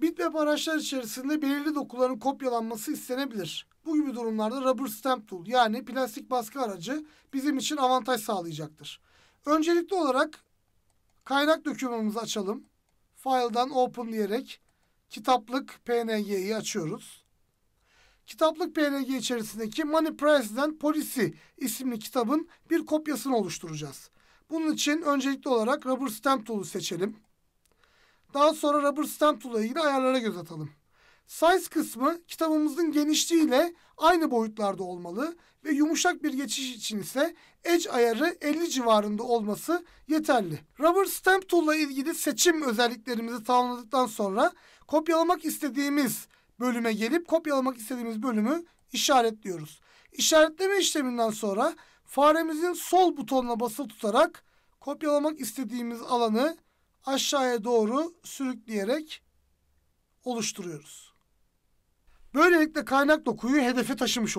Bitmap araçlar içerisinde belirli dokuların kopyalanması istenebilir. Bu gibi durumlarda rubber stamp tool yani plastik baskı aracı bizim için avantaj sağlayacaktır. Öncelikli olarak kaynak dokümanımızı açalım. File'dan open diyerek kitaplık PNG'yi açıyoruz. Kitaplık PNG içerisindeki Money Price'den Policy isimli kitabın bir kopyasını oluşturacağız. Bunun için öncelikli olarak Rubber Stamp Tool'u seçelim. Daha sonra Rubber Stamp Tool'la ilgili ayarlara göz atalım. Size kısmı kitabımızın genişliğiyle aynı boyutlarda olmalı ve yumuşak bir geçiş için ise edge ayarı 50 civarında olması yeterli. Rubber Stamp Tool'la ilgili seçim özelliklerimizi tamamladıktan sonra kopyalamak istediğimiz bölüme gelip kopyalamak istediğimiz bölümü işaretliyoruz. İşaretleme işleminden sonra faremizin sol butonuna basılı tutarak kopyalamak istediğimiz alanı aşağıya doğru sürükleyerek oluşturuyoruz. Böylelikle kaynak dokuyu hedefe taşımış olduk.